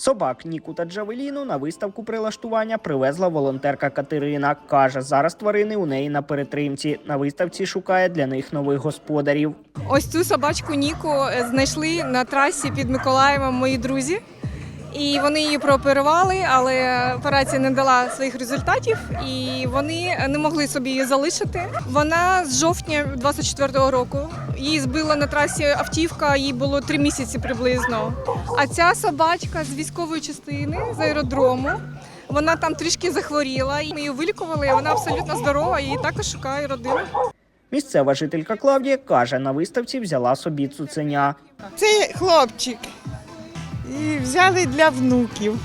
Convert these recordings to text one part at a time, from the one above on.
Собак Ніку та Джавеліну на виставку прилаштування привезла волонтерка Катерина. Каже, зараз тварини у неї на перетримці. На виставці шукає для них нових господарів. Ось цю собачку Ніку е, знайшли на трасі під Миколаєвом мої друзі. І вони її прооперували, але операція не дала своїх результатів, і вони не могли собі її залишити. Вона з жовтня 24-го року. Її збила на трасі автівка, їй було три місяці приблизно. А ця собачка з військової частини з аеродрому. Вона там трішки захворіла. Ми її вилікували. і Вона абсолютно здорова. Її також шукає родина. Місцева жителька Клавдія каже, на виставці взяла собі цуценя. Це хлопчик. І взяли для внуків.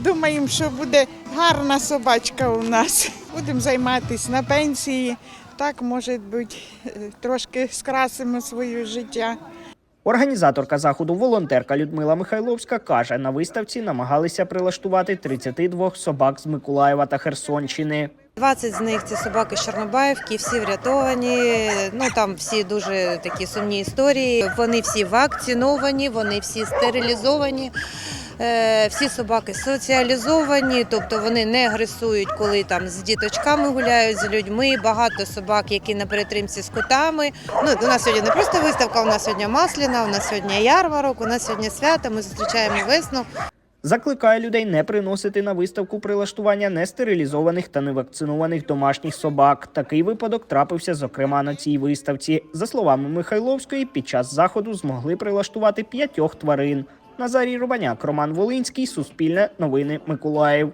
Думаємо, що буде гарна собачка у нас. Будемо займатися на пенсії. Так, може бути, трошки скрасимо своє життя. Організаторка заходу, волонтерка Людмила Михайловська каже, на виставці намагалися прилаштувати 32 собак з Миколаєва та Херсонщини. 20 з них це собаки з Чорнобаївки, всі врятовані. Ну там всі дуже такі сумні історії. Вони всі вакциновані, вони всі стерилізовані. Е, Всі собаки соціалізовані, тобто вони не агресують, коли там з діточками гуляють з людьми. Багато собак, які на перетримці з котами. Ну у нас сьогодні не просто виставка, у нас сьогодні масляна, у нас сьогодні ярмарок, у нас сьогодні свято. Ми зустрічаємо весну. Закликає людей не приносити на виставку прилаштування нестерилізованих та невакцинованих домашніх собак. Такий випадок трапився, зокрема, на цій виставці. За словами Михайловської, під час заходу змогли прилаштувати п'ятьох тварин. Назарій Рубаняк, Роман Волинський, Суспільне, Новини Миколаїв.